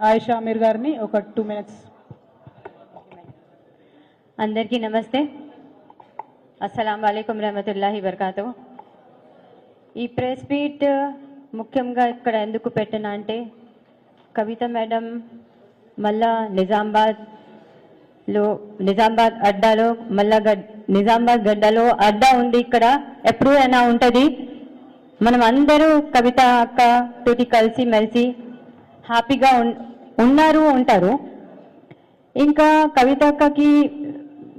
ఆయిషా అమీర్ గారిని ఒక two minutes. అందరికీ నమస్తే. అస్సలం వాలేకుమ్ రహమతుల్లాహి వరకాతు ఈ ప్రెస్ మీట్ ముఖ్యంగా ఇక్కడ ఎందుకు పెట్టిన అంటే కవిత మేడం మళ్ళా నిజామాబాద్లో నిజామాబాద్ అడ్డాలో మళ్ళా గడ్ నిజామాబాద్ గడ్డలో అడ్డా ఉంది ఇక్కడ ఎప్పుడు అయినా ఉంటుంది. మనం అందరూ కవిత అక్క తోటి కలిసి మెలిసి హ్యాపీగా ఉన్- ఉన్నారు ఉంటారు ఇంకా కవిత అక్కకి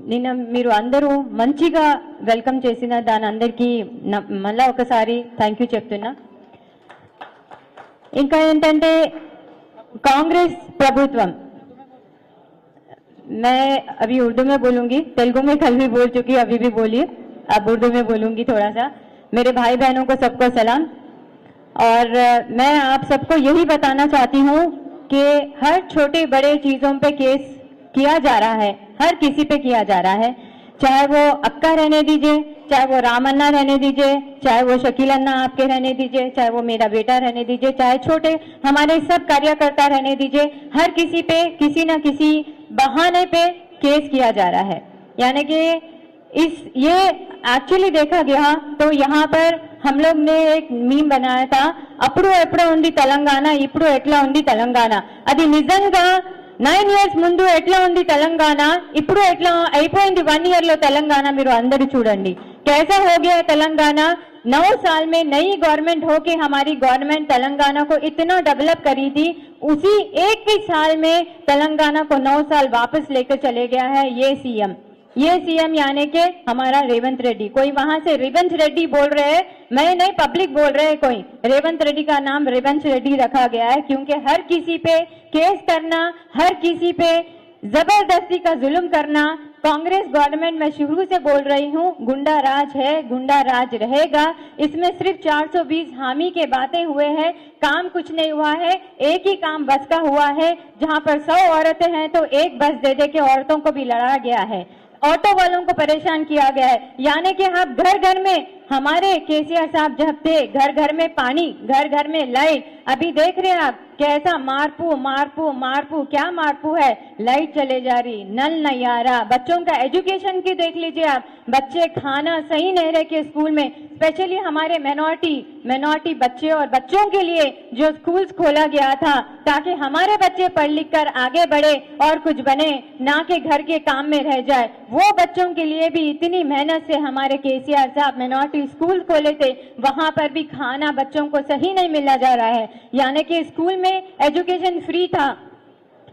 నిన్న మీరు అందరూ మంచిగా వెల్కమ్ చేసిన దాని అందరికీ న- మళ్ళా ఒకసారి థ్యాంక్ యూ చెప్తున్నా ఇంకా ఏంటంటే कांग्रेस प्रभुत्वम मैं अभी उर्दू में बोलूंगी तेलुगु में कल भी बोल चुकी अभी भी बोलिए अब उर्दू में बोलूंगी थोड़ा सा मेरे भाई बहनों को सबको सलाम और मैं आप सबको यही बताना चाहती हूँ कि हर छोटे बड़े चीज़ों पे केस किया जा रहा है, हर किसी पे किया जा रहा है। चाहे वो अक्का रहने दीजिए, चाहे वो राम अन्ना रहने दीजिए, चाहे वो शकील अन्ना आपके रहने दीजिए, चाहे वो मेरा बेटा रहने दीजिए, चाहे छोटे हमारे सब कार्यकर्ता रहने दीजिए, हर किसी पे, किसी न किसी बहाने पे केस किया जा रहा है। यानी कि इस ये एक्चुअली देखा गया तो यहाँ पर हम लोग ने एक मीम बनाया था అప్పుడు ఎప్పుడు ఉంది తెలంగాణ ఇప్పుడు ఎట్లా ఉంది తెలంగాణ అది నిజంగా నైన్ ఇయర్స్ ముందు ఎట్లా ఉంది తెలంగాణ ఇప్పుడు ఎట్లా అయిపోయింది వన్ ఇయర్ లో తెలంగాణ మీరు అందరూ చూడండి कैसा हो गया तेलंगाना नौ साल में नई गवर्नमेंट हो के हमारी गवर्नमेंट तेलंगाना को इतना डेवलप करी थी उसी एक ही साल में तेलंगाना को नौ साल वापस लेकर चले गया है ये सीएम ये सीएम यानी के हमारा रेवंत रेड्डी कोई वहाँ से रेवंत रेड्डी बोल रहे हैं? मैं नहीं पब्लिक बोल रहे हैं कोई। रेवंत रेड्डी का नाम रेवंत रेड्डी रखा गया है क्योंकि हर किसी पे केस करना, हर किसी पे ज़बरदस्ती का जुल्म करना, कांग्रेस गवर्नमेंट में शुरू से बोल रही हूँ, गुंडा राज है, गुंडा राज रहेगा। इसमें सिर्फ़ 420 हामी के बातें हुए हैं, काम कुछ नहीं हुआ है, एक ही काम बस का हुआ है। जहाँ पर सौ औरतें हैं तो एक बस दे दे के औरतों को भी लड़ा गया है। ऑटो वालों को परेशान किया गया है। यानी कि आप घर घर में, हमारे केसीआर साहब जब थे घर घर में पानी घर घर में लाइट, अभी देख रहे हैं आप, कैसा मारपू मारपू मारपू, क्या मारपू है? लाइट चले जा रही, नल नहीं आ रहा। बच्चों का एजुकेशन की देख लीजिए आप, बच्चे खाना सही नहीं रहे के स्कूल में स्पेशली हमारे मिनोरिटी मिनोरिटी बच्चे और बच्चों के लिए जो स्कूल्स खोला गया था, ताकि हमारे बच्चे पढ़ लिख कर आगे बढ़े और कुछ बने, ना कि घर के काम में रह जाए। वो बच्चों के लिए भी इतनी मेहनत से हमारे केसीआर साहब मिनोरिटी स्कूल खोले थे, वहाँ पर भी खाना बच्चों को सही नहीं मिला जा रहा है। यानी कि स्कूल में एजुकेशन फ्री था।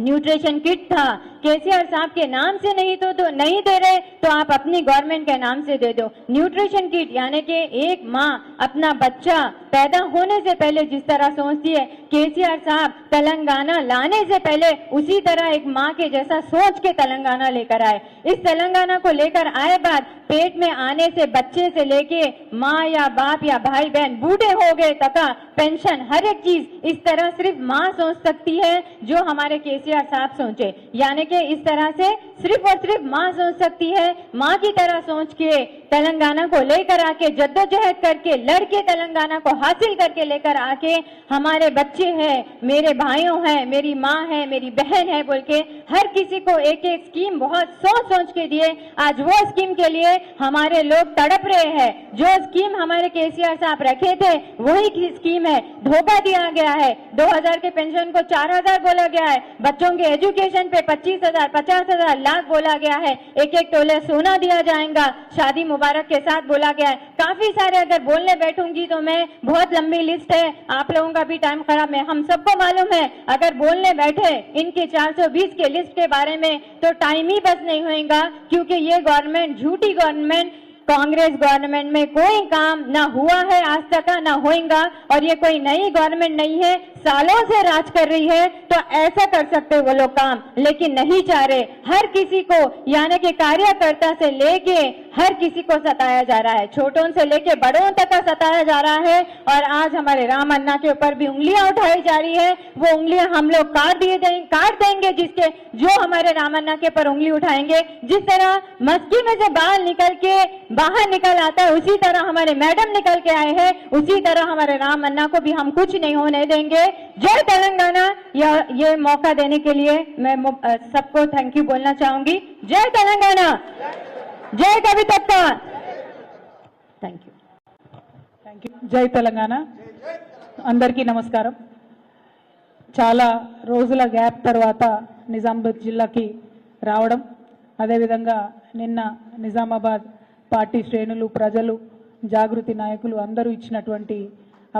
न्यूट्रिशन किट था। केसीआर साहब के नाम से नहीं तो, तो नहीं दे रहे तो आप अपनी गवर्नमेंट के नाम से दे दो। न्यूट्रिशन किट यानी कि एक माँ अपना बच्चा पैदा होने से पहले जिस तरह सोचती है, केसीआर साहब तेलंगाना लाने से पहले उसी तरह एक माँ के जैसा सोच के तेलंगाना लेकर आए। इस तेलंगाना को लेकर आए बाद पेट में आने से, बच्चे से लेके माँ या बाप या भाई बहन बूढ़े हो गए तथा पेंशन हर एक चीज़ इस तरह सिर्फ़ माँ सोच सकती है जो हमारे केसीआर साहब सोचे। यानी कि इस तरह से सिर्फ़ और सिर्फ़ माँ सोच सकती है। माँ की तरह सोच के तेलंगाना को लेकर आके जद्दोजहद करके लड़के तेलंगाना को हासिल करके लेकर आके हमारे बच्चे हैं, मेरे भाइयों हैं, मेरी माँ है, मेरी बहन है बोल के हर किसी को एक एक स्कीम बहुत सोच सोच के दिए। आज वो स्कीम के लिए हमारे लोग तड़प रहे हैं। जो स्कीम हमारे केसीआर साहब रखे थे, वही स्कीम है। धोखा दिया गया है। 2000 के पेंशन को 4000 बोला गया है। बच्चों के एजुकेशन पे 25000 50000 लाख बोला गया है। एक एक तोले सोना दिया जाएगा। शादी मुबारक के साथ बोला गया है। काफ़ी सारे अगर बोलने बैठूँगी तो मैं बहुत लंबी लिस्ट है। आप लोगों का भी टाइम खराब है। हम सबको मालूम है, अगर बोलने बैठे इनके 420 के लिस्ट के बारे में तो टाइम ही बस नहीं होएगा, क्योंकि ये गवर्नमेंट झूठी गवर्नमेंट कांग्रेस गवर्नमेंट में कोई काम ना हुआ है, आज तक ना होएगा, और ये कोई नई गवर्नमेंट नहीं है, सालों से राज कर रही है तो ऐसा कर सकते वो लोग काम, लेकिन नहीं चाह रहे। हर किसी को यानी कि कार्यकर्ता से लेके हर किसी को सताया जा रहा है। छोटों से लेके बड़ों तक का सताया जा रहा है और आज हमारे राम अन्ना के ऊपर भी उंगलियाँ उठाई जा रही है। वो उंगलियाँ हम लोग काट दिए जाएँगे काट देंगे जिसके, जो हमारे राम अन्ना के ऊपर उंगली उठाएँगे। जिस तरह मस्की में से बाहर निकल के, बाहर निकल आता है, उसी तरह हमारे मैडम निकल के आए हैं। उसी तरह हमारे राम अन्ना को भी हम कुछ नहीं होने देंगे। जय तेलंगाना। ये मौका देने के लिए मैं सबको थैंक यू बोलना चाहूँगी। जय तेलंगाना। జై కవితత్త థ్యాంక్ యూ థ్యాంక్ యూ జై తెలంగాణ. అందరికీ నమస్కారం. చాలా రోజుల గ్యాప్ తర్వాత నిజామాబాద్ జిల్లాకి రావడం అదేవిధంగా నిన్న నిజామాబాద్ పార్టీ శ్రేణులు ప్రజలు జాగృతి నాయకులు అందరూ ఇచ్చినటువంటి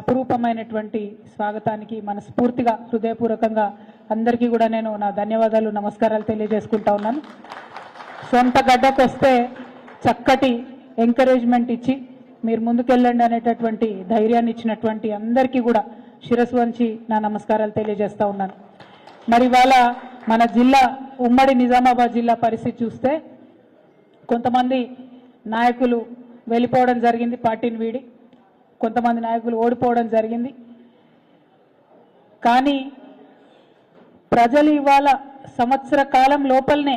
అపురూపమైనటువంటి స్వాగతానికి మనస్ఫూర్తిగా హృదయపూర్వకంగా అందరికీ కూడా నేను నా ధన్యవాదాలు నమస్కారాలు తెలియజేసుకుంటా ఉన్నాను. సొంత గడ్డకు వస్తే చక్కటి ఎంకరేజ్మెంట్ ఇచ్చి మీరు ముందుకెళ్ళండి అనేటటువంటి ధైర్యాన్ని ఇచ్చినటువంటి అందరికీ కూడా శిరస్సు వంచి నా నమస్కారాలు తెలియజేస్తా ఉన్నాను. మరి ఇవాళ మన జిల్లా ఉమ్మడి నిజామాబాద్ జిల్లా పరిస్థితి చూస్తే కొంతమంది నాయకులు వెళ్ళిపోవడం జరిగింది పార్టీని వీడి కొంతమంది నాయకులు ఓడిపోవడం జరిగింది. కానీ ప్రజలు ఇవాళ సంవత్సర కాలం లోపలనే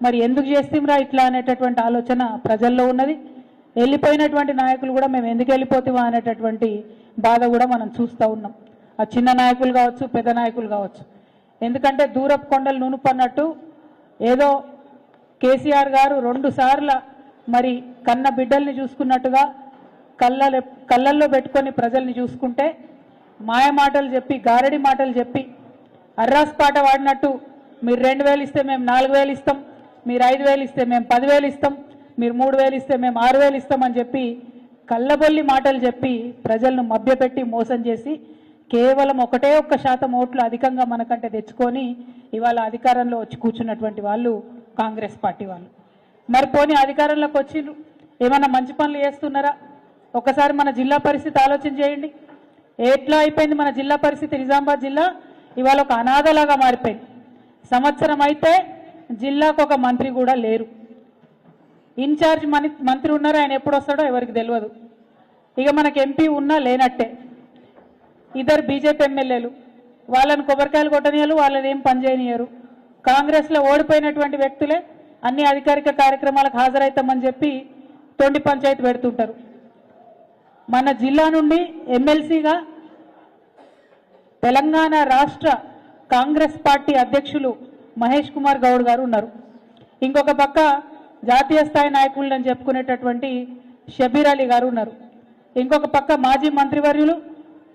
మరి ఎందుకు చేస్తాంరా ఇట్లా అనేటటువంటి ఆలోచన ప్రజల్లో ఉన్నది. వెళ్ళిపోయినటువంటి నాయకులు కూడా మేము ఎందుకు వెళ్ళిపోతామా అనేటటువంటి బాధ కూడా మనం చూస్తూ ఉన్నాం. ఆ చిన్న నాయకులు కావచ్చు పెద్ద నాయకులు కావచ్చు. ఎందుకంటే దూరపు కొండలు నునుపన్నట్టు ఏదో కేసీఆర్ గారు రెండు సార్ల మరి కన్న బిడ్డల్ని చూసుకున్నట్టుగా కళ్ళ కళ్ళల్లో పెట్టుకొని ప్రజల్ని చూసుకుంటే మాయ మాటలు చెప్పి గారడి మాటలు చెప్పి అర్రాస్ పాట వాడినట్టు మీరు రెండు వేలు ఇస్తే మేము నాలుగు వేలు ఇస్తాం. మీరు ఐదు వేలు ఇస్తే మేము పదివేలు ఇస్తాం మీరు మూడు వేలు ఇస్తే మేము ఆరు వేలు ఇస్తామని చెప్పి కళ్ళబొల్లి మాటలు చెప్పి ప్రజలను మభ్యపెట్టి మోసం చేసి కేవలం ఒకటే ఒక్క శాతం ఓట్లు అధికంగా మనకంటే తెచ్చుకొని ఇవాళ అధికారంలో వచ్చి కూర్చున్నటువంటి వాళ్ళు కాంగ్రెస్ పార్టీ వాళ్ళు. మరి పోనీ అధికారంలోకి వచ్చిండ్రు ఏమైనా మంచి పనులు చేస్తున్నారా? ఒకసారి మన జిల్లా పరిస్థితి ఆలోచన చేయండి. ఎట్లా అయిపోయింది మన జిల్లా పరిస్థితి? నిజామాబాద్ జిల్లా ఇవాళ ఒక అనాథలాగా మారిపోయింది. సంవత్సరం అయితే జిల్లాకు ఒక మంత్రి కూడా లేరు. ఇన్ఛార్జ్ మని మంత్రి ఉన్నారో ఆయన ఎప్పుడు వస్తాడో ఎవరికి తెలియదు. ఇక మనకి ఎంపీ ఉన్నా లేనట్టే. ఇద్దరు బీజేపీ ఎమ్మెల్యేలు వాళ్ళని కొబ్బరికాయలు కొట్టనియరు వాళ్ళని ఏం పనిచేయనియరు కాంగ్రెస్లో ఓడిపోయినటువంటి వ్యక్తులే అన్ని అధికారిక కార్యక్రమాలకు హాజరవుతామని చెప్పి తొండి పంచాయతీ పెడుతుంటారు. మన జిల్లా నుండి ఎమ్మెల్సీగా తెలంగాణ రాష్ట్ర కాంగ్రెస్ పార్టీ అధ్యక్షులు మహేష్ కుమార్ గౌడ్ గారు ఉన్నారు. ఇంకొక పక్క జాతీయ స్థాయి నాయకులు అని చెప్పుకునేటటువంటి షబీర్ అలీ గారు ఉన్నారు. ఇంకొక పక్క మాజీ మంత్రివర్యులు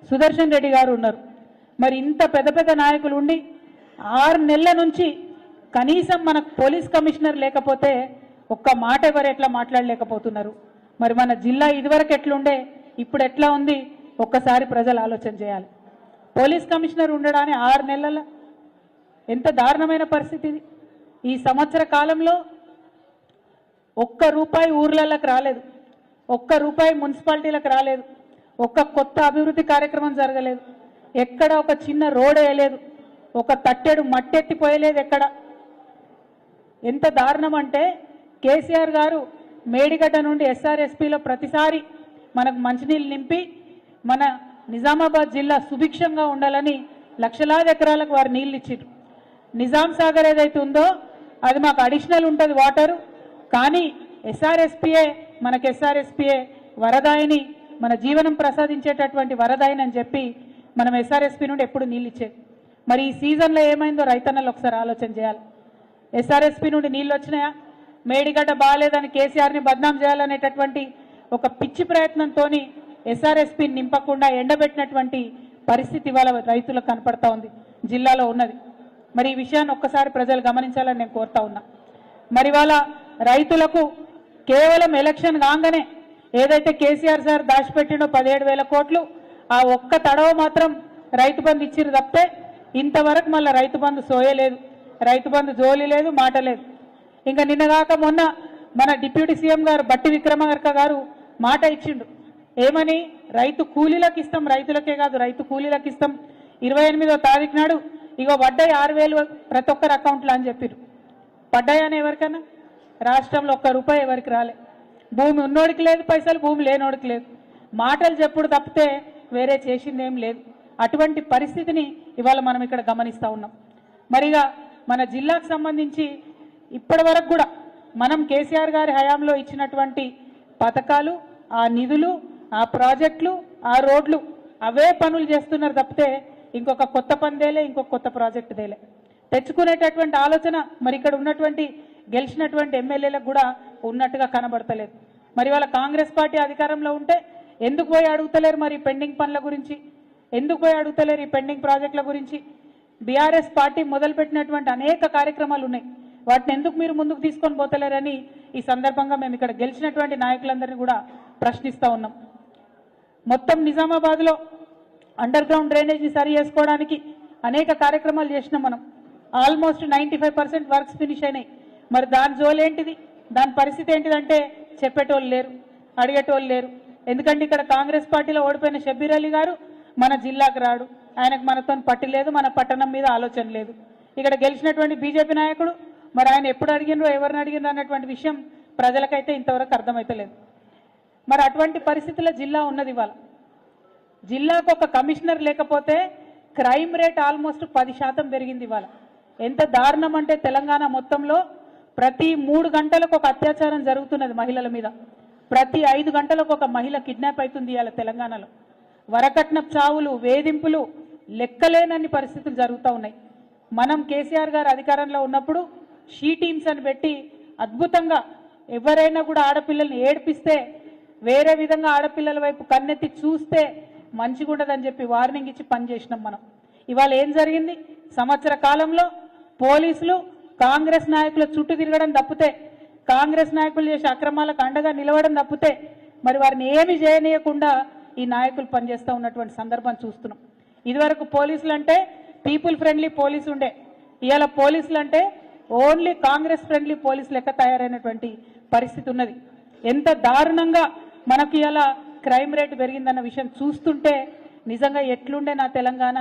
సుదర్శన్ రెడ్డి గారు ఉన్నారు. మరి ఇంత పెద్ద పెద్ద నాయకులు ఉండి ఆరు నెలల నుంచి కనీసం మనకు పోలీస్ కమిషనర్ లేకపోతే ఒక్క మాట ఎవరు ఎట్లా మాట్లాడలేకపోతున్నారు? మరి మన జిల్లా ఇదివరకు ఎట్లుండే ఇప్పుడు ఎట్లా ఉంది? ఒక్కసారి ప్రజలు ఆలోచన చేయాలి. పోలీస్ కమిషనర్ ఉండడాన్ని ఆరు నెలల ఎంత దారుణమైన పరిస్థితి ఈ సంవత్సర కాలంలో ఒక్క రూపాయి ఊర్లలోకి రాలేదు. ఒక్క రూపాయి మున్సిపాలిటీలకు రాలేదు. ఒక్క కొత్త అభివృద్ధి కార్యక్రమం జరగలేదు. ఎక్కడ ఒక చిన్న రోడ్ వేయలేదు. ఒక తట్టెడు మట్టెత్తిపోయలేదు ఎక్కడ. ఎంత దారుణం అంటే కేసీఆర్ గారు మేడిగడ్డ నుండి ఎస్ఆర్ఎస్పిలో ప్రతిసారి మనకు మంచినీళ్ళు నింపి మన నిజామాబాద్ జిల్లా సుభిక్షంగా ఉండాలని లక్షలాది ఎకరాలకు వారు నీళ్ళు ఇచ్చారు నిజాం సాగర్ ఏదైతే ఉందో అది మాకు అడిషనల్ ఉంటుంది వాటరు కానీ ఎస్ఆర్ఎస్పిఏ మనకు ఎస్ఆర్ఎస్పిఏ వరదాయిని మన జీవనం ప్రసాదించేటటువంటి వరదాయిని అని చెప్పి మనం ఎస్ఆర్ఎస్పి నుండి ఎప్పుడు నీళ్ళు ఇచ్చేది. మరి ఈ సీజన్లో ఏమైందో రైతన్నలు ఒకసారి ఆలోచన చేయాలి. ఎస్ఆర్ఎస్పి నుండి నీళ్ళు వచ్చినాయా? మేడిగడ్డ బాగాలేదని కేసీఆర్ని బద్నాం చేయాలనేటటువంటి ఒక పిచ్చి ప్రయత్నంతో ఎస్ఆర్ఎస్పిని నింపకుండా ఎండబెట్టినటువంటి పరిస్థితి ఇవాళ రైతులకు కనపడతా ఉంది. జిల్లాలో ఉన్నది. మరి ఈ విషయాన్ని ఒక్కసారి ప్రజలు గమనించాలని నేను కోరుతా ఉన్నా. మరి వాళ్ళ రైతులకు కేవలం ఎలక్షన్ కాగానే ఏదైతే కేసీఆర్ సార్ దాచిపెట్టిండో పదిహేడు వేల కోట్లు ఆ ఒక్క తడవ మాత్రం రైతు బంధు ఇచ్చిరు తప్పితే ఇంతవరకు మళ్ళీ రైతు బంధు సోయలేదు రైతు బంధు జోలి లేదు మాట లేదు. ఇంకా నిన్నగాక మొన్న మన డిప్యూటీ సీఎం గారు బట్టి విక్రమార్క గారు మాట ఇచ్చిండు. ఏమని? రైతు కూలీలకు ఇస్తాం రైతులకే కాదు రైతు కూలీలకు ఇస్తాం. ఇరవై ఎనిమిదో తారీఖు నాడు ఇగో పడ్డాయి ఆరు వేలు ప్రతి ఒక్కరి అకౌంట్లో అని చెప్పారు పడ్డాయని ఎవరికైనా రాష్ట్రంలో ఒక్క రూపాయి ఎవరికి రాలే. భూమి ఉన్నోడికి లేదు పైసలు భూమి లేనోడికి లేదు. మాటలు చెప్పుడు తప్పితే వేరే చేసిందేం లేదు. అటువంటి పరిస్థితిని ఇవాళ మనం ఇక్కడ గమనిస్తూ ఉన్నాం. మరిగా మన జిల్లాకు సంబంధించి ఇప్పటి వరకు కూడా మనం కేసీఆర్ గారి హయాంలో ఇచ్చినటువంటి పథకాలు ఆ నిధులు ఆ ప్రాజెక్టులు ఆ రోడ్లు అవే పనులు చేస్తున్నారు తప్పితే ఇంకొక కొత్త పని ఇంకొక కొత్త ప్రాజెక్టు దేలే తెచ్చుకునేటటువంటి ఆలోచన మరి ఇక్కడ ఉన్నటువంటి గెలిచినటువంటి ఎమ్మెల్యేలకు కూడా ఉన్నట్టుగా కనబడతలేదు. మరి వాళ్ళ కాంగ్రెస్ పార్టీ అధికారంలో ఉంటే ఎందుకు పోయి అడుగుతలేరు మరి పెండింగ్ పనుల గురించి? ఎందుకు పోయి అడుగుతలేరు ఈ పెండింగ్ ప్రాజెక్టుల గురించి? బీఆర్ఎస్ పార్టీ మొదలుపెట్టినటువంటి అనేక కార్యక్రమాలు ఉన్నాయి. వాటిని ఎందుకు మీరు ముందుకు తీసుకొని పోతలేరని ఈ సందర్భంగా మేము ఇక్కడ గెలిచినటువంటి నాయకులందరినీ కూడా ప్రశ్నిస్తూ ఉన్నాం. మొత్తం నిజామాబాద్లో అండర్ గ్రౌండ్ డ్రైనేజీ సరి చేసుకోవడానికి అనేక కార్యక్రమాలు చేసినాం మనం. Almost ninety five percent works finish అయినాయి. మరి దాని జోలేంటిది దాని పరిస్థితి ఏంటిదంటే చెప్పేటోళ్ళు లేరు అడిగేటోళ్ళు లేరు. ఎందుకంటే ఇక్కడ కాంగ్రెస్ పార్టీలో ఓడిపోయిన షబ్బీర్ అలీ గారు మన జిల్లాకు రాడు. ఆయనకు మనతో పట్టి లేదు మన పట్టణం మీద ఆలోచన లేదు. ఇక్కడ గెలిచినటువంటి బీజేపీ నాయకుడు మరి ఆయన ఎప్పుడు అడిగినరో ఎవరిని అడిగినరో అన్నటువంటి విషయం ప్రజలకైతే ఇంతవరకు అర్థమైతలేదు. మరి అటువంటి పరిస్థితుల్లో జిల్లా ఉన్నది ఇవాళ. జిల్లాకు ఒక కమిషనర్ లేకపోతే క్రైమ్ రేట్ ఆల్మోస్ట్ పది శాతం పెరిగింది ఇవాళ. ఎంత దారుణం అంటే తెలంగాణ మొత్తంలో ప్రతి మూడు గంటలకు ఒక అత్యాచారం జరుగుతున్నది మహిళల మీద. ప్రతి ఐదు గంటలకు ఒక మహిళ కిడ్నాప్ అవుతుంది ఇవాళ తెలంగాణలో. వరకట్న చావులు వేధింపులు లెక్కలేనన్ని పరిస్థితులు జరుగుతూ ఉన్నాయి. మనం కేసీఆర్ గారు అధికారంలో ఉన్నప్పుడు షీ టీమ్స్ అని పెట్టి అద్భుతంగా ఎవరైనా కూడా ఆడపిల్లల్ని ఏడిపిస్తే వేరే విధంగా ఆడపిల్లల వైపు కన్నెత్తి చూస్తే మంచిగుండదని చెప్పి వార్నింగ్ ఇచ్చి పనిచేసినాం మనం. ఇవాళ ఏం జరిగింది? సంవత్సర కాలంలో పోలీసులు కాంగ్రెస్ నాయకుల చుట్టూ తిరగడం తప్పితే కాంగ్రెస్ నాయకులు చేసే అక్రమాలకు అండగా నిలవడం తప్పితే మరి వారిని ఏమి చేయనీయకుండా ఈ నాయకులు పనిచేస్తూ ఉన్నటువంటి సందర్భం చూస్తున్నాం. ఇదివరకు పోలీసులు అంటే పీపుల్ ఫ్రెండ్లీ పోలీసు ఉండే. ఇవాళ పోలీసులు అంటే ఓన్లీ కాంగ్రెస్ ఫ్రెండ్లీ పోలీసు లెక్క తయారైనటువంటి పరిస్థితి ఉన్నది. ఎంత దారుణంగా మనకి ఇలా క్రైమ్ రేట్ పెరిగిందన్న విషయం చూస్తుంటే నిజంగా ఎట్లుండే నా తెలంగాణ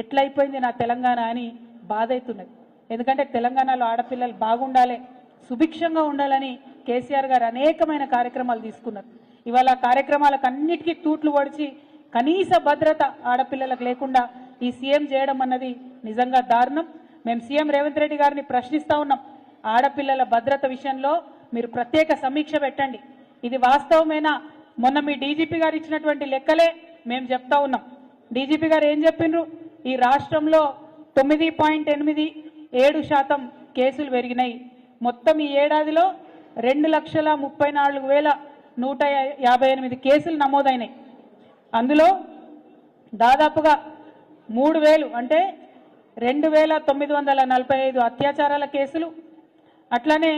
ఎట్లయిపోయింది నా తెలంగాణ అని బాధ అవుతున్నది ఎందుకంటే తెలంగాణలో ఆడపిల్లలు బాగుండాలి సుభిక్షంగా ఉండాలని కేసీఆర్ గారు అనేకమైన కార్యక్రమాలు తీసుకున్నారు. ఇవాళ కార్యక్రమాలకు అన్నిటికీ తూట్లు పొడిచి కనీస భద్రత ఆడపిల్లలకు లేకుండా ఈ సీఎం చేయడం అన్నది నిజంగా దారుణం. మేము సీఎం రేవంత్ రెడ్డి గారిని ప్రశ్నిస్తా ఉన్నాం. ఆడపిల్లల భద్రత విషయంలో మీరు ప్రత్యేక సమీక్ష పెట్టండి. ఇది వాస్తవమేనా? మొన్న మీ డీజీపీ గారు ఇచ్చినటువంటి లెక్కలే మేము చెప్తా ఉన్నాం. డీజీపీ గారు ఏం చెప్పిండ్రు? ఈ రాష్ట్రంలో తొమ్మిది పాయింట్ ఎనిమిది ఏడు శాతం కేసులు పెరిగినాయి. మొత్తం ఈ ఏడాదిలో రెండు లక్షల ముప్పై నాలుగు వేల నూట యాభై ఎనిమిది కేసులు నమోదైనాయి. అందులో దాదాపుగా మూడు వేలు అంటే రెండు వేల తొమ్మిది వందల నలభై ఐదు అత్యాచారాల కేసులు. అట్లనే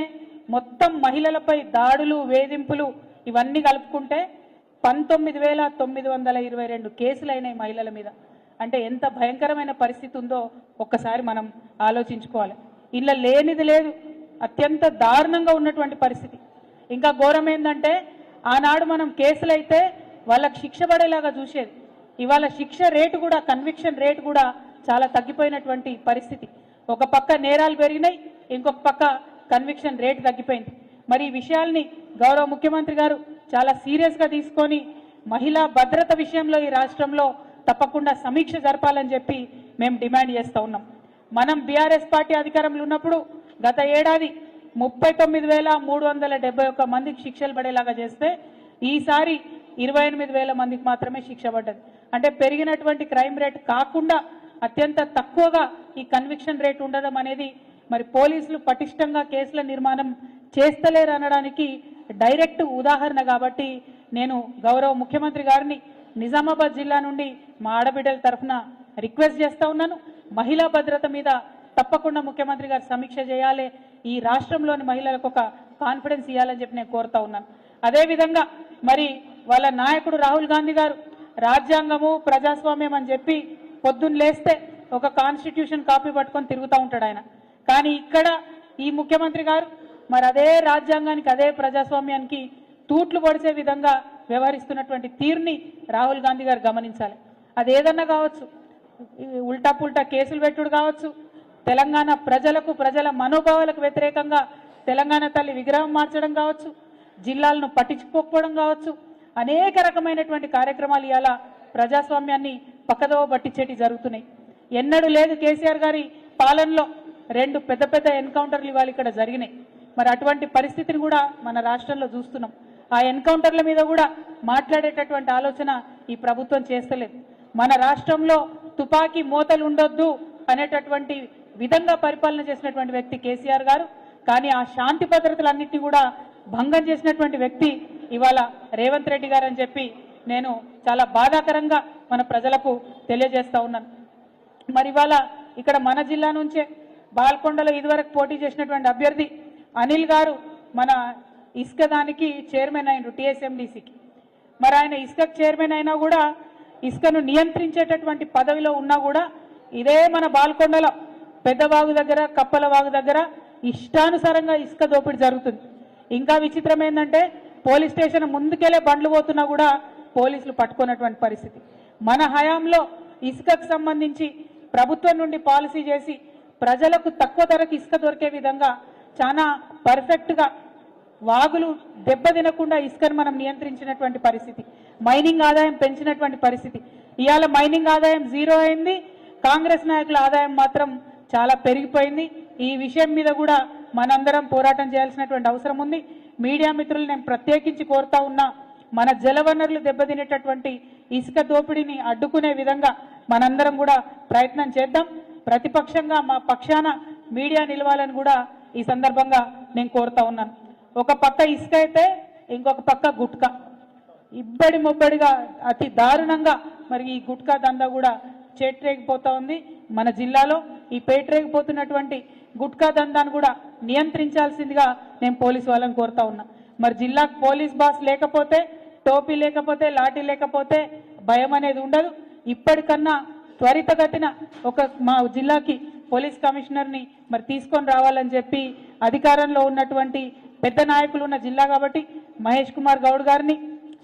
మొత్తం మహిళలపై దాడులు వేధింపులు ఇవన్నీ కలుపుకుంటే పంతొమ్మిది వేల తొమ్మిది వందల ఇరవై రెండు కేసులు అయినాయి మహిళల మీద. అంటే ఎంత భయంకరమైన పరిస్థితి ఉందో ఒక్కసారి మనం ఆలోచించుకోవాలి. ఇలా లేనిది లేదు. అత్యంత దారుణంగా ఉన్నటువంటి పరిస్థితి. ఇంకా ఘోరం ఏంటంటే ఆనాడు మనం కేసులైతే వాళ్ళకి శిక్ష పడేలాగా చూసేది. ఇవాళ శిక్ష రేటు కూడా కన్విక్షన్ రేటు కూడా చాలా తగ్గిపోయినటువంటి పరిస్థితి. ఒక పక్క నేరాలు పెరిగినాయి ఇంకొక పక్క కన్విక్షన్ రేటు తగ్గిపోయింది. మరి ఈ విషయాల్ని గౌరవ ముఖ్యమంత్రి గారు చాలా సీరియస్గా తీసుకొని మహిళా భద్రత విషయంలో ఈ రాష్ట్రంలో తప్పకుండా సమీక్ష జరపాలని చెప్పి మేము డిమాండ్ చేస్తూ ఉన్నాం. మనం బీఆర్ఎస్ పార్టీ అధికారంలో ఉన్నప్పుడు గత ఏడాది ముప్పై తొమ్మిది వేల మూడు వందల డెబ్బై ఒక్క మందికి శిక్షలు పడేలాగా చేస్తే ఈసారి ఇరవై ఎనిమిది వేల మందికి మాత్రమే శిక్ష పడ్డది. అంటే పెరిగినటువంటి క్రైమ్ రేట్ కాకుండా అత్యంత తక్కువగా ఈ కన్విక్షన్ రేట్ ఉండడం అనేది మరి పోలీసులు పటిష్టంగా కేసుల నిర్మాణం చేస్తలేరు అనడానికి డైరెక్ట్ ఉదాహరణ కాబట్టి నేను గౌరవ ముఖ్యమంత్రి గారిని నిజామాబాద్ జిల్లా నుండి మా ఆడబిడ్డల తరఫున రిక్వెస్ట్ చేస్తూ ఉన్నాను. మహిళా భద్రత మీద తప్పకుండా ముఖ్యమంత్రి గారు సమీక్ష చేయాలి. ఈ రాష్ట్రంలోని మహిళలకు ఒక కాన్ఫిడెన్స్ ఇవ్వాలని చెప్పి నేను కోరుతా ఉన్నాను. అదేవిధంగా మరి వాళ్ళ నాయకుడు రాహుల్ గాంధీ గారు రాజ్యాంగము ప్రజాస్వామ్యం అని చెప్పి పొద్దున్న లేస్తే ఒక కాన్స్టిట్యూషన్ కాపీ పట్టుకొని తిరుగుతూ ఉంటాడు ఆయన. కానీ ఇక్కడ ఈ ముఖ్యమంత్రి గారు మరి అదే రాజ్యాంగానికి అదే ప్రజాస్వామ్యానికి తూట్లు పొడిచే విధంగా వ్యవహరిస్తున్నటువంటి తీరుని రాహుల్ గాంధీ గారు గమనించాలి. అది ఏదన్నా కావచ్చు. ఉల్టా పుల్టా కేసులు పెట్టుడు కావచ్చు. తెలంగాణ ప్రజలకు ప్రజల మనోభావాలకు వ్యతిరేకంగా తెలంగాణ తల్లి విగ్రహం మార్చడం కావచ్చు. జిల్లాలను పట్టించుకోకపోవడం కావచ్చు. అనేక రకమైనటువంటి కార్యక్రమాలు ఇవాళ ప్రజాస్వామ్యాన్ని పక్కదోవ పట్టించేటి జరుగుతున్నాయి. ఎన్నడూ లేదు కేసీఆర్ గారి పాలనలో రెండు పెద్ద పెద్ద ఎన్కౌంటర్లు ఇవాళ ఇక్కడ జరిగినాయి. మరి అటువంటి పరిస్థితిని కూడా మన రాష్ట్రంలో చూస్తున్నాం. ఆ ఎన్కౌంటర్ల మీద కూడా మాట్లాడేటటువంటి ఆలోచన ఈ ప్రభుత్వం చేస్తలేదు. మన రాష్ట్రంలో తుపాకీ మోతలు ఉండొద్దు అనేటటువంటి విధంగా పరిపాలన చేసినటువంటి వ్యక్తి కేసీఆర్ గారు కానీ ఆ శాంతి భద్రతలన్నింటినీ కూడా భంగం చేసినటువంటి వ్యక్తి ఇవాళ రేవంత్ రెడ్డి గారు అని చెప్పి నేను చాలా బాధాకరంగా మన ప్రజలకు తెలియజేస్తా ఉన్నాను. మరి ఇవాళ ఇక్కడ మన జిల్లా నుంచే బాల్కొండలో ఇదివరకు పోటీ చేసినటువంటి అభ్యర్థి అనిల్ గారు మన ఇసుక దానికి చైర్మన్ అయినరు టీఎస్ఎండిసికి. మరి ఆయన ఇసుక చైర్మన్ అయినా కూడా ఇసుకను నియంత్రించేటటువంటి పదవిలో ఉన్నా కూడా ఇదే మన బాల్కొండలో పెద్దవాగు దగ్గర కప్పలవాగు దగ్గర ఇష్టానుసారంగా ఇసుక దోపిడీ జరుగుతుంది. ఇంకా విచిత్రం ఏంటంటే పోలీస్ స్టేషన్ ముందుకెళ్ళే బండ్లు పోతున్నా కూడా పోలీసులు పట్టుకున్నటువంటి పరిస్థితి. మన హయాంలో ఇసుకకు సంబంధించి ప్రభుత్వం నుండి పాలసీ చేసి ప్రజలకు తక్కువ ధరకు ఇసుక దొరికే విధంగా చాలా పర్ఫెక్ట్గా వాగులు దెబ్బతినకుండా ఇసుకను మనం నియంత్రించినటువంటి పరిస్థితి. మైనింగ్ ఆదాయం పెంచినటువంటి పరిస్థితి. ఇవాళ మైనింగ్ ఆదాయం జీరో అయింది. కాంగ్రెస్ నాయకుల ఆదాయం మాత్రం చాలా పెరిగిపోయింది. ఈ విషయం మీద కూడా మనందరం పోరాటం చేయాల్సినటువంటి అవసరం ఉంది. మీడియా మిత్రులు నేను ప్రత్యేకించి కోరుతా ఉన్నా మన జలవనరులు దెబ్బతినేటటువంటి ఇసుక దోపిడీని అడ్డుకునే విధంగా మనందరం కూడా ప్రయత్నం చేద్దాం. ప్రతిపక్షంగా మా పక్షాన మీడియా నిలవాలని కూడా ఈ సందర్భంగా నేను కోరుతా ఉన్నాను. ఒక పక్క ఇసుక అయితే ఇంకొక పక్క గుట్కా. ఇబ్బడి ముబ్బడిగా అతి దారుణంగా మరి ఈ గుట్కా దందా కూడా చేట్రేగిపోతా ఉంది. మన జిల్లాలో ఈ పేట్రేగిపోతున్నటువంటి గుట్కా దందాను కూడా నియంత్రించాల్సిందిగా నేను పోలీసు వాళ్ళని కోరుతా ఉన్నా. మరి జిల్లాకు పోలీస్ బాస్ లేకపోతే టోపీ లేకపోతే లాఠీ లేకపోతే భయం అనేది ఉండదు. ఇప్పటికన్నా త్వరితగతిన ఒక మా జిల్లాకి పోలీస్ కమిషనర్ని మరి తీసుకొని రావాలని చెప్పి అధికారంలో ఉన్నటువంటి పెద్ద నాయకులు ఉన్న జిల్లా కాబట్టి మహేష్ కుమార్ గౌడ్ గారిని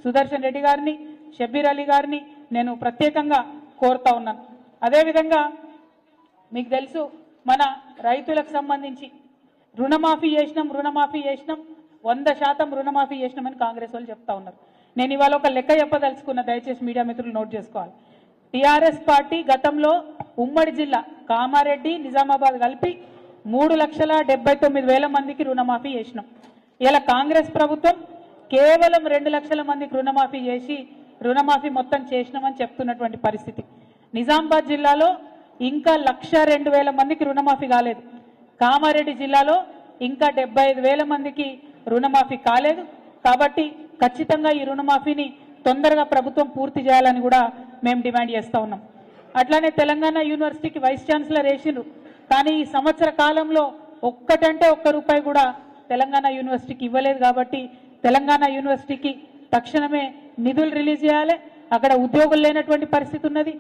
సుదర్శన్ రెడ్డి గారిని షబ్బీర్ అలీ గారిని నేను ప్రత్యేకంగా కోరుతా ఉన్నాను. అదేవిధంగా మీకు తెలుసు మన రైతులకు సంబంధించి రుణమాఫీ చేసినాం రుణమాఫీ చేసినాం వంద శాతం రుణమాఫీ చేసినామని కాంగ్రెస్ వాళ్ళు చెప్తా ఉన్నారు. నేను ఇవాళ ఒక లెక్క చెప్పదలుచుకున్న దయచేసి మీడియా మిత్రులు నోట్ చేసుకోవాలి. టీఆర్ఎస్ పార్టీ గతంలో ఉమ్మడి జిల్లా కామారెడ్డి నిజామాబాద్ కలిపి మూడు లక్షల డెబ్బై తొమ్మిది వేల మందికి రుణమాఫీ చేసినాం. ఇలా కాంగ్రెస్ ప్రభుత్వం కేవలం రెండు లక్షల మందికి రుణమాఫీ చేసి రుణమాఫీ మొత్తం చేసినామని చెప్తున్నటువంటి పరిస్థితి. నిజామాబాద్ జిల్లాలో ఇంకా లక్ష రెండు వేల మందికి రుణమాఫీ కాలేదు. కామారెడ్డి జిల్లాలో ఇంకా డెబ్బై ఐదు వేల మందికి రుణమాఫీ కాలేదు. కాబట్టి ఖచ్చితంగా ఈ రుణమాఫీని తొందరగా ప్రభుత్వం పూర్తి చేయాలని కూడా మేము డిమాండ్ చేస్తా ఉన్నాం. అట్లానే తెలంగాణ యూనివర్సిటీకి వైస్ ఛాన్సలర్ వేసిండ్రు. కానీ ఈ సంవత్సర కాలంలో ఒక్కటంటే ఒక్క రూపాయి కూడా తెలంగాణ యూనివర్సిటీకి ఇవ్వలేదు కాబట్టి తెలంగాణ యూనివర్సిటీకి తక్షణమే నిధులు రిలీజ్ చేయాలి. అక్కడ ఉద్యోగులు లేనటువంటి పరిస్థితి ఉన్నది.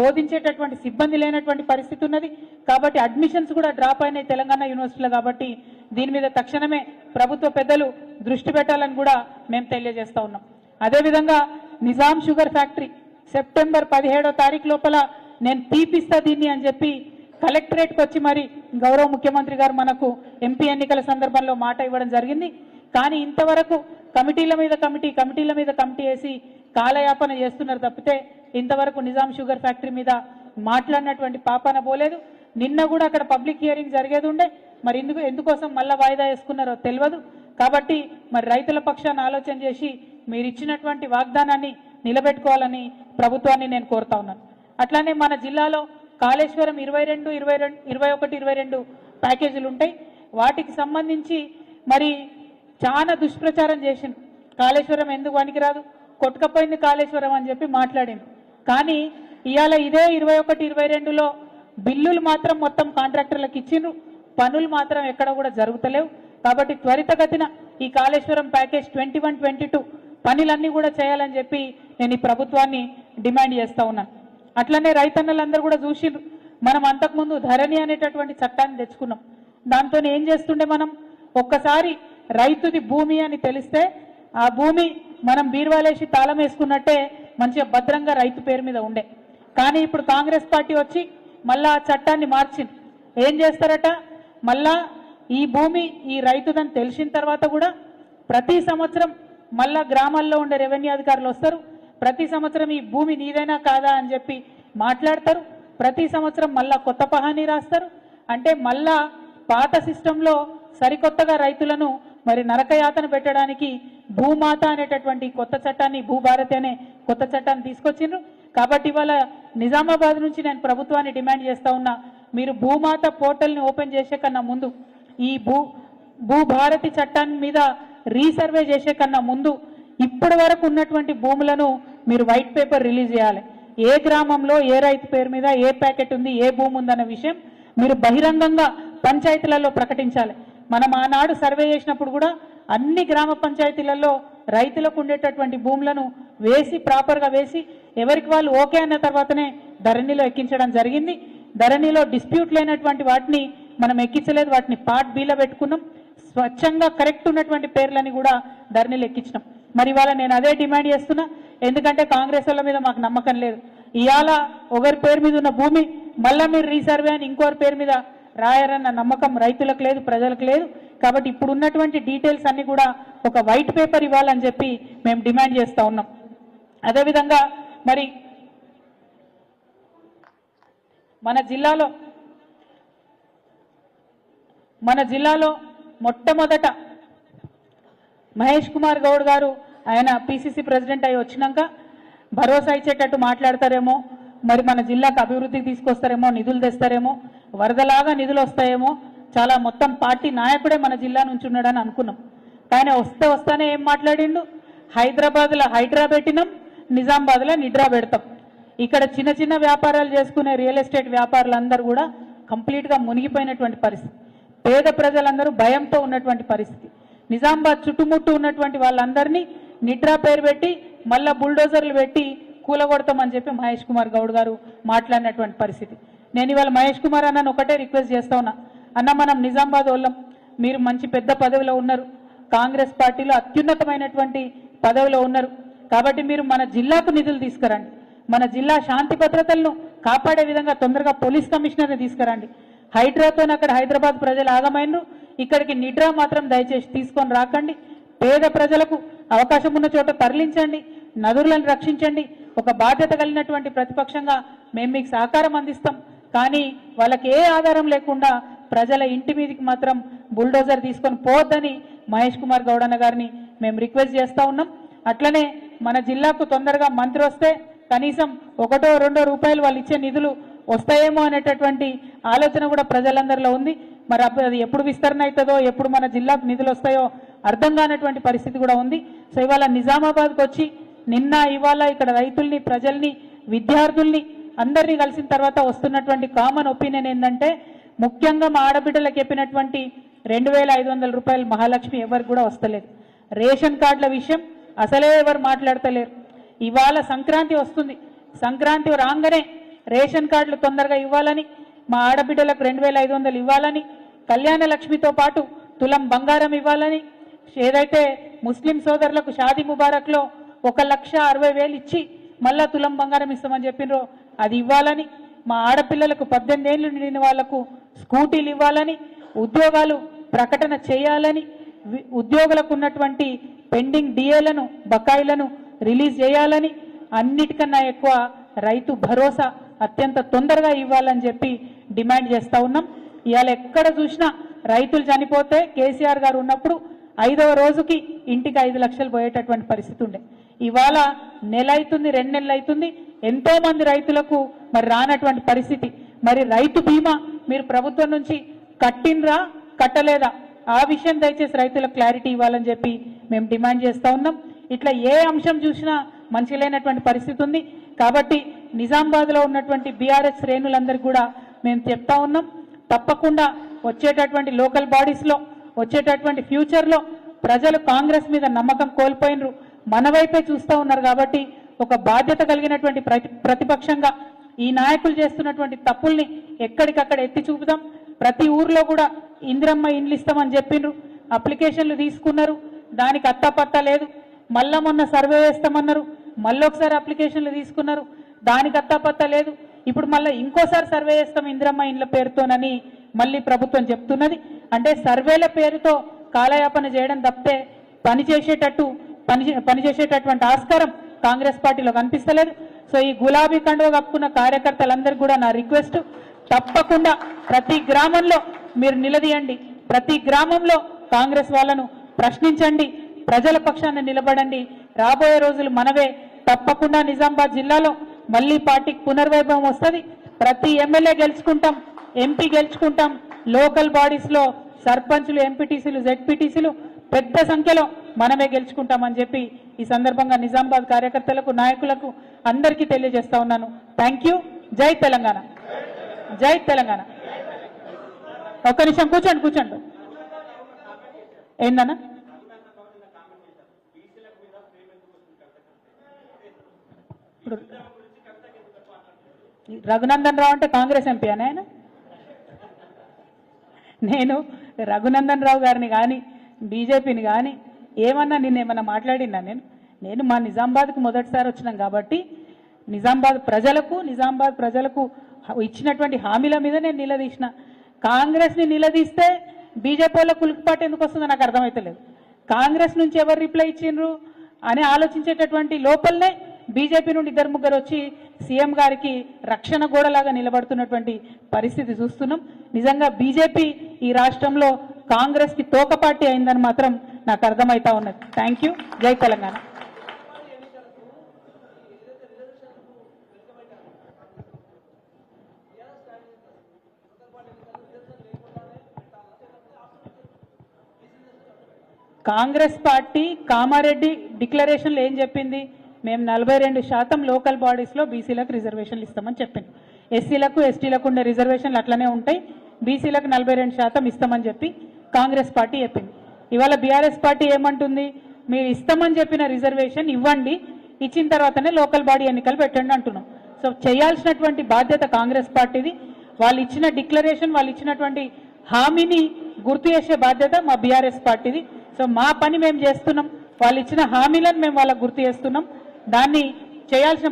బోధించేటటువంటి సిబ్బంది లేనటువంటి పరిస్థితి ఉన్నది. కాబట్టి అడ్మిషన్స్ కూడా డ్రాప్ అయినాయి తెలంగాణ యూనివర్సిటీలో కాబట్టి దీని మీద తక్షణమే ప్రభుత్వ పెద్దలు దృష్టి పెట్టాలని కూడా మేము తెలియజేస్తా ఉన్నాం. అదేవిధంగా నిజాం షుగర్ ఫ్యాక్టరీ సెప్టెంబర్ పదిహేడో తారీఖు లోపల నేను తీపిస్తా దీన్ని అని చెప్పి కలెక్టరేట్కి వచ్చి మరి గౌరవ ముఖ్యమంత్రి గారు మనకు ఎంపీ ఎన్నికల సందర్భంలో మాట ఇవ్వడం జరిగింది. కానీ ఇంతవరకు కమిటీల మీద కమిటీ కమిటీల మీద కమిటీ వేసి కాలయాపన చేస్తున్నారు తప్పితే ఇంతవరకు నిజాం షుగర్ ఫ్యాక్టరీ మీద మాట్లాడినటువంటి పాపన పోలేదు. నిన్న కూడా అక్కడ పబ్లిక్ హియరింగ్ జరిగేది ఉండే. మరి ఎందుకు ఎందుకోసం మళ్ళా వాయిదా వేసుకున్నారో తెలియదు. కాబట్టి మరి రైతుల పక్షాన్ని ఆలోచన చేసి మీరు ఇచ్చినటువంటి వాగ్దానాన్ని నిలబెట్టుకోవాలని ప్రభుత్వాన్ని నేను కోరుతా ఉన్నాను. అట్లానే మన జిల్లాలో కాళేశ్వరం ఇరవై రెండు ఇరవై రెండు ఇరవై ఒకటి ఇరవై రెండు ప్యాకేజీలు ఉంటాయి. వాటికి సంబంధించి మరి చాలా దుష్ప్రచారం చేసింది కాళేశ్వరం ఎందుకు పనికిరాదు? కొట్టుకపోయింది కాళేశ్వరం అని చెప్పి మాట్లాడింది కానీ ఇవాళ ఇదే ఇరవై ఒకటి ఇరవై రెండులో బిల్లులు మాత్రం మొత్తం కాంట్రాక్టర్లకు ఇచ్చిండ్రు. పనులు మాత్రం ఎక్కడ కూడా జరుగుతలేవు. కాబట్టి త్వరితగతిన ఈ Kaleshwaram package twenty one twenty two పనులన్నీ కూడా చేయాలని చెప్పి నేను ఈ ప్రభుత్వాన్ని డిమాండ్ చేస్తూ ఉన్నాను అట్లనే రైతన్నలందరూ కూడా చూసిండ్రు మనం అంతకుముందు ధరణి అనేటటువంటి చట్టాన్ని తెచ్చుకున్నాం. దాంతో ఏం చేస్తుండే మనం? ఒక్కసారి రైతుది భూమి అని తెలిస్తే ఆ భూమి మనం బీర్వాలేసి తాళం వేసుకున్నట్టే మంచిగా భద్రంగా రైతు పేరు మీద ఉండే. కానీ ఇప్పుడు కాంగ్రెస్ పార్టీ వచ్చి మళ్ళా ఆ చట్టాన్ని మార్చింది. ఏం చేస్తారట? మళ్ళా ఈ భూమి ఈ రైతుదని తెలిసిన తర్వాత కూడా ప్రతి సంవత్సరం మళ్ళా గ్రామాల్లో ఉండే రెవెన్యూ అధికారులు వస్తారు. ప్రతి సంవత్సరం ఈ భూమి నీదైనా కాదా అని చెప్పి మాట్లాడతారు. ప్రతి సంవత్సరం మళ్ళా కొత్త పహాని రాస్తారు. అంటే మళ్ళా పాత సిస్టంలో సరికొత్తగా రైతులను మరి నరకయాతన పెట్టడానికి భూమాత అనేటటువంటి కొత్త చట్టాన్ని భూభారతి అనే కొత్త చట్టాన్ని తీసుకొచ్చిండ్రు. కాబట్టి ఇవాళ నిజామాబాద్ నుంచి నేను ప్రభుత్వాన్ని డిమాండ్ చేస్తా ఉన్నా మీరు భూమాత పోర్టల్ని ఓపెన్ చేసే కన్నా ముందు ఈ భూ భూభారతి చట్టాన్ని మీద రీసర్వే చేసే కన్నా ముందు ఇప్పటి వరకు ఉన్నటువంటి భూములను మీరు వైట్ పేపర్ రిలీజ్ చేయాలి. ఏ గ్రామంలో ఏ రైతు పేరు మీద ఏ ప్యాకెట్ ఉంది ఏ భూమి ఉందన్న విషయం మీరు బహిరంగంగా పంచాయతీలలో ప్రకటించాలి. మనం ఆనాడు సర్వే చేసినప్పుడు కూడా అన్ని గ్రామ పంచాయతీలలో రైతులకు ఉండేటటువంటి భూములను వేసి ప్రాపర్గా వేసి ఎవరికి వాళ్ళు ఓకే అన్న తర్వాతనే ధరణిలో ఎక్కించడం జరిగింది. ధరణిలో డిస్ప్యూట్ లేనటువంటి వాటిని మనం ఎక్కించలేదు. వాటిని పార్ట్ బీలో పెట్టుకున్నాం. స్వచ్ఛంగా కరెక్ట్ ఉన్నటువంటి పేర్లని కూడా ధరణిలో ఎక్కించినాం. మరి ఇవాళ నేను అదే డిమాండ్ చేస్తున్నా ఎందుకంటే కాంగ్రెస్ వాళ్ళ మీద మాకు నమ్మకం లేదు. ఇవాళ ఒకరి పేరు మీద ఉన్న భూమి మళ్ళా మీరు రీసర్వే అని ఇంకోరి పేరు మీద రాయారన్న నమ్మకం రైతులకు లేదు ప్రజలకు లేదు. కాబట్టి ఇప్పుడు ఉన్నటువంటి డీటెయిల్స్ అన్ని కూడా ఒక వైట్ పేపర్ ఇవ్వాలని చెప్పి మేము డిమాండ్ చేస్తూ ఉన్నాం. అదేవిధంగా మరి మన జిల్లాలో మన జిల్లాలో మొట్టమొదట మహేష్ కుమార్ గౌడ్ గారు ఆయన పిసిసి ప్రెసిడెంట్ అయి వచ్చినాక భరోసా ఇచ్చేటట్టు మాట్లాడతారేమో మరి మన జిల్లాకు అభివృద్ధికి తీసుకొస్తారేమో నిధులు తెస్తారేమో వరదలాగా నిధులు వస్తాయేమో చాలా మొత్తం పార్టీ నాయకుడే మన జిల్లా నుంచి ఉన్నాడని అనుకున్నాం. కానీ వస్తే వస్తానే ఏం మాట్లాడిండు? హైదరాబాద్లో హైడ్రా పెట్టినాం నిజామాబాద్లో నిడ్రా పెడతాం. ఇక్కడ చిన్న చిన్న వ్యాపారాలు చేసుకునే రియల్ ఎస్టేట్ వ్యాపారులందరూ కూడా కంప్లీట్గా మునిగిపోయినటువంటి పరిస్థితి. పేద ప్రజలందరూ భయంతో ఉన్నటువంటి పరిస్థితి. నిజామాబాద్ చుట్టుముట్టు ఉన్నటువంటి వాళ్ళందరినీ నిడ్రా పేరు పెట్టి మళ్ళా బుల్డోజర్లు పెట్టి కూలగొడతామని చెప్పి మహేష్ కుమార్ గౌడ్ గారు మాట్లాడినటువంటి పరిస్థితి. నేను ఇవాళ మహేష్ కుమార్ అన్నను ఒకటే రిక్వెస్ట్ చేస్తా ఉన్నా. అన్న మనం నిజామాబాద్ వాళ్ళం. మీరు మంచి పెద్ద పదవిలో ఉన్నారు. కాంగ్రెస్ పార్టీలో అత్యున్నతమైనటువంటి పదవిలో ఉన్నారు. కాబట్టి మీరు మన జిల్లాకు నిధులు తీసుకురండి. మన జిల్లా శాంతి భద్రతలను కాపాడే విధంగా తొందరగా పోలీస్ కమిషనర్ని తీసుకురండి. హైడ్రాతో అక్కడ హైదరాబాద్ ప్రజలు ఆగమైనరు ఇక్కడికి నిడ్రా మాత్రం దయచేసి తీసుకొని రాకండి. పేద ప్రజలకు అవకాశం ఉన్న చోట తరలించండి. నదులను రక్షించండి. ఒక బాధ్యత కలిగినటువంటి ప్రతిపక్షంగా మేము మీకు సహకారం అందిస్తాం. కానీ వాళ్ళకి ఏ ఆధారం లేకుండా ప్రజల ఇంటి మీదకి మాత్రం బుల్డోజర్ తీసుకొని పోవద్దని మహేష్ కుమార్ గౌడన్న గారిని మేము రిక్వెస్ట్ చేస్తూ ఉన్నాం. అట్లనే మన జిల్లాకు తొందరగా మంత్రి వస్తే కనీసం ఒకటో రెండో రూపాయలు వాళ్ళు ఇచ్చే నిధులు వస్తాయేమో అనేటటువంటి ఆలోచన కూడా ప్రజలందరిలో ఉంది. మరి అప్పుడు అది ఎప్పుడు విస్తరణ అవుతుందో ఎప్పుడు మన జిల్లాకు నిధులు వస్తాయో అర్థం కానటువంటి పరిస్థితి కూడా ఉంది. సో ఇవాళ నిజామాబాద్కి వచ్చి నిన్న ఇవాళ ఇక్కడ రైతుల్ని ప్రజల్ని విద్యార్థుల్ని అందరినీ కలిసిన తర్వాత వస్తున్నటువంటి కామన్ ఒపీనియన్ ఏంటంటే ముఖ్యంగా మా ఆడబిడ్డలకు చెప్పినటువంటి రెండు వేల ఐదు వందల రూపాయలు మహాలక్ష్మి ఎవరికి కూడా వస్తలేదు. రేషన్ కార్డుల విషయం అసలే ఎవరు మాట్లాడతలేరు. ఇవాళ సంక్రాంతి వస్తుంది. సంక్రాంతి రాగానే రేషన్ కార్డులు తొందరగా ఇవ్వాలని మా ఆడబిడ్డలకు రెండు వేల ఐదు వందలు ఇవ్వాలని కళ్యాణ లక్ష్మితో పాటు తులం బంగారం ఇవ్వాలని ఏదైతే ముస్లిం సోదరులకు షాదీ ముబారక్లో ఒక లక్ష అరవై వేలు ఇచ్చి మళ్ళా తులం బంగారం ఇస్తామని చెప్పినరో అది ఇవ్వాలని మా ఆడపిల్లలకు పద్దెనిమిది ఏళ్ళు నిండిన వాళ్ళకు స్కూటీలు ఇవ్వాలని ఉద్యోగాలు ప్రకటన చేయాలని ఉద్యోగులకు ఉన్నటువంటి పెండింగ్ డిఏలను బకాయిలను రిలీజ్ చేయాలని అన్నిటికన్నా ఎక్కువ రైతు భరోసా అత్యంత తొందరగా ఇవ్వాలని చెప్పి డిమాండ్ చేస్తూ ఉన్నాం. ఇవాళ ఎక్కడ చూసినా రైతులు చనిపోతే కేసీఆర్ గారు ఉన్నప్పుడు ఐదవ రోజుకి ఇంటికి ఐదు లక్షలు పోయేటటువంటి పరిస్థితి ఉండే. ఇవాళ నెల అవుతుంది రెండు నెలలు అవుతుంది ఎంతో మంది రైతులకు మరి రానటువంటి పరిస్థితి. మరి రైతు బీమా మీరు ప్రభుత్వం నుంచి కట్టినరా కట్టలేదా? ఆ విషయం దయచేసి రైతులకు క్లారిటీ ఇవ్వాలని చెప్పి మేము డిమాండ్ చేస్తూ ఉన్నాం. ఇట్లా ఏ అంశం చూసినా మంచి లేనటువంటి పరిస్థితి ఉంది. కాబట్టి నిజామాబాద్లో ఉన్నటువంటి బీఆర్ఎస్ శ్రేణులందరికీ కూడా మేము చెప్తా ఉన్నాం. తప్పకుండా వచ్చేటటువంటి లోకల్ బాడీస్లో వచ్చేటటువంటి ఫ్యూచర్లో ప్రజలు కాంగ్రెస్ మీద నమ్మకం కోల్పోయినరు. మన వైపే చూస్తూ ఉన్నారు కాబట్టి ఒక బాధ్యత కలిగినటువంటి ప్రతి ప్రతిపక్షంగా ఈ నాయకులు చేస్తున్నటువంటి తప్పుల్ని ఎక్కడికక్కడ ఎత్తి చూపుదాం. ప్రతి ఊర్లో కూడా ఇందిరమ్మ ఇండ్లు ఇస్తామని చెప్పిండ్రు అప్లికేషన్లు తీసుకున్నారు. దానికి అత్తాపత్తా లేదు. మళ్ళా మొన్న సర్వే వేస్తామన్నారు. మళ్ళీ ఒకసారి అప్లికేషన్లు తీసుకున్నారు. దానికి అత్తాపత్త లేదు. ఇప్పుడు మళ్ళీ ఇంకోసారి సర్వే చేస్తాం ఇందిరమ్మ ఇండ్ల పేరుతోనని మళ్ళీ ప్రభుత్వం చెప్తున్నది. అంటే సర్వేల పేరుతో కాలయాపన చేయడం తప్పితే పని చేసేటట్టు పని చే- ఆస్కారం కాంగ్రెస్ పార్టీలో కనిపిస్తలేదు. సో ఈ గులాబీ కండువ కప్పుకున్న కార్యకర్తలందరికీ కూడా నా రిక్వెస్ట్ తప్పకుండా ప్రతి గ్రామంలో మీరు నిలదీయండి. ప్రతి గ్రామంలో కాంగ్రెస్ వాళ్ళను ప్రశ్నించండి. ప్రజల పక్షాన నిలబడండి. రాబోయే రోజులు మనవే. తప్పకుండా నిజామాబాద్ జిల్లాలో మళ్ళీ పార్టీకి పునర్వైభవం వస్తుంది. ప్రతి ఎమ్మెల్యే గెలుచుకుంటాం ఎంపీ గెలుచుకుంటాం. లోకల్ బాడీస్లో సర్పంచ్లు ఎంపీటీసీలు జెడ్పీటీసీలు పెద్ద సంఖ్యలో మనమే గెలుచుకుంటామని చెప్పి ఈ సందర్భంగా నిజామాబాద్ కార్యకర్తలకు నాయకులకు అందరికీ తెలియజేస్తా ఉన్నాను. థ్యాంక్ యూ జై తెలంగాణ. జై తెలంగాణ. ఒక్క నిమిషం కూర్చోండి కూర్చోండి. ఏందన్నా? ఇప్పుడు రఘునందన్ రావు అంటే కాంగ్రెస్ ఎంపీ అని ఆయన? నేను రఘునందన్ రావు గారిని కానీ బీజేపీని కానీ ఏమన్నా నిన్న ఏమన్నా మాట్లాడినా నేను? నేను మా నిజామాబాద్కు మొదటిసారి వచ్చినాం కాబట్టి నిజామాబాద్ ప్రజలకు నిజామాబాద్ ప్రజలకు ఇచ్చినటువంటి హామీల మీద నేను నిలదీసిన. కాంగ్రెస్ని నిలదీస్తే బీజేపీ వాళ్ళ కులుకుపాటు ఎందుకు వస్తుందో నాకు అర్థమవుతలేదు కాంగ్రెస్ నుంచి ఎవరు రిప్లై ఇచ్చిండ్రు అని ఆలోచించేటటువంటి లోపలనే బీజేపీ నుండి ఇద్దరు ముగ్గురు వచ్చి సీఎం గారికి రక్షణ గోడలాగా నిలబడుతున్నటువంటి పరిస్థితి చూస్తున్నాం. నిజంగా బీజేపీ ఈ రాష్ట్రంలో కాంగ్రెస్కి తోక పార్టీ అయిందని మాత్రం నాకు అర్థమవుతా ఉన్నది. Thank you. జై తెలంగాణ. కాంగ్రెస్ పార్టీ కామారెడ్డి డిక్లరేషన్లు ఏం చెప్పింది? మేము నలభై రెండు శాతం లోకల్ బాడీస్లో బీసీలకు రిజర్వేషన్లు ఇస్తామని చెప్పింది ఎస్సీలకు ఎస్టీలకు ఉండే రిజర్వేషన్లు అట్లనే ఉంటాయి. బీసీలకు నలభై రెండు శాతం ఇస్తామని చెప్పి కాంగ్రెస్ పార్టీ చెప్పింది. ఇవాళ బీఆర్ఎస్ పార్టీ ఏమంటుంది? మీరు ఇస్తామని చెప్పిన రిజర్వేషన్ ఇవ్వండి ఇచ్చిన తర్వాతనే లోకల్ బాడీ ఎన్నికలు పెట్టండి అంటున్నాం. సో చేయాల్సినటువంటి బాధ్యత కాంగ్రెస్ పార్టీది. వాళ్ళు ఇచ్చిన డిక్లరేషన్ వాళ్ళు ఇచ్చినటువంటి హామీని గుర్తు చేసే బాధ్యత మా బీఆర్ఎస్ పార్టీది. సో మా పని మేము చేస్తున్నాం. వాళ్ళు ఇచ్చిన హామీలను మేము వాళ్ళకు గుర్తు చేస్తున్నాం. దాన్ని చేయాల్సిన